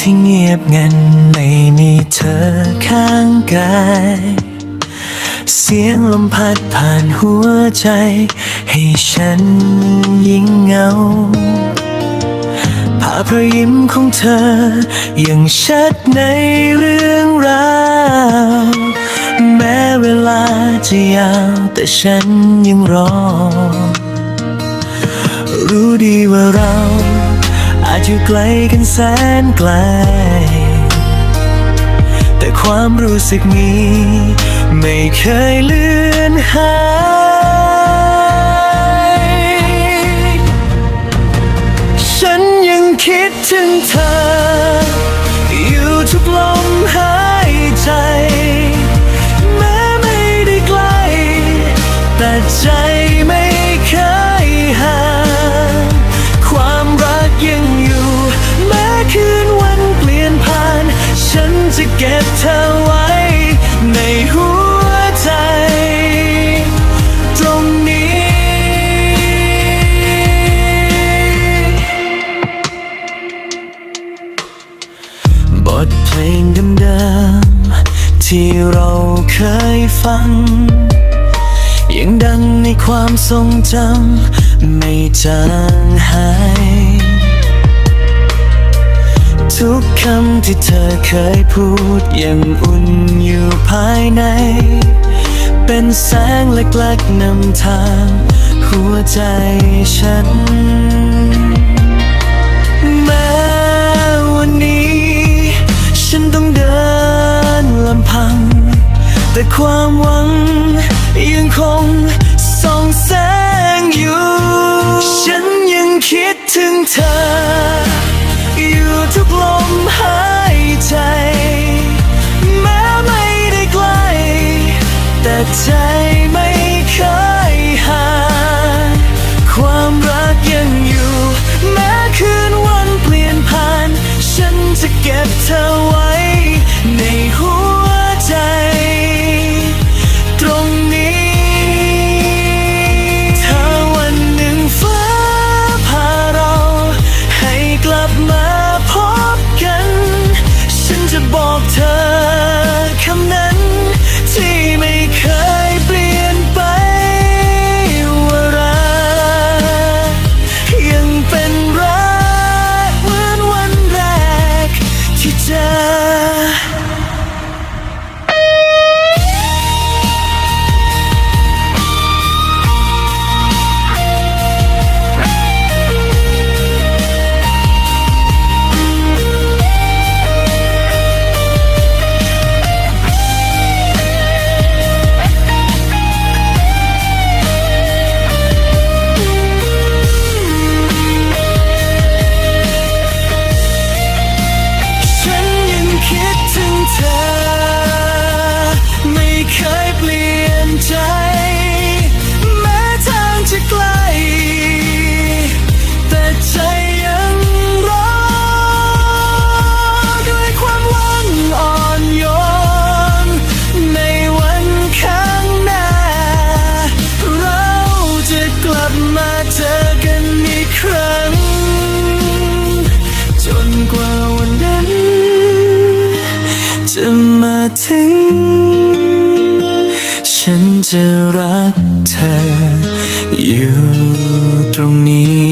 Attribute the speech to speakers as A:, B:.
A: ที่เงียบงันไม่มีเธอข้างกาย เสียงลมพัดผ่านหัวใจ ให้ฉันยิ่งเหงาภาพรอยยิ้มของเธอ ยังชัดในเรื่องราว แม้เวลาจะยาวแต่ฉันยังรอ รู้ดีว่าเรา จอยู่ไกลกันแสนไกล แต่ความรู้สึกนี้ ไม่เคยเลือนหายฉันยังคิดถึงเธอ ลงเดิมๆที่เราเคยฟัง ยังดังในความทรงจำไม่จางหาย ทุกคำที่เธอเคยพูดยังอุ่นอยู่ภายใน เป็นแสงเล็กๆนำทาง หัวใจฉัน แต่ความหวังยังคงส่องแสงอยู่ ฉันยังคิดถึงเธอ อยู่ทุกลมหายใจ แม้ไม่ได้ไกล แต่ใจ นยั จะรักเธออยู่ตรงนี้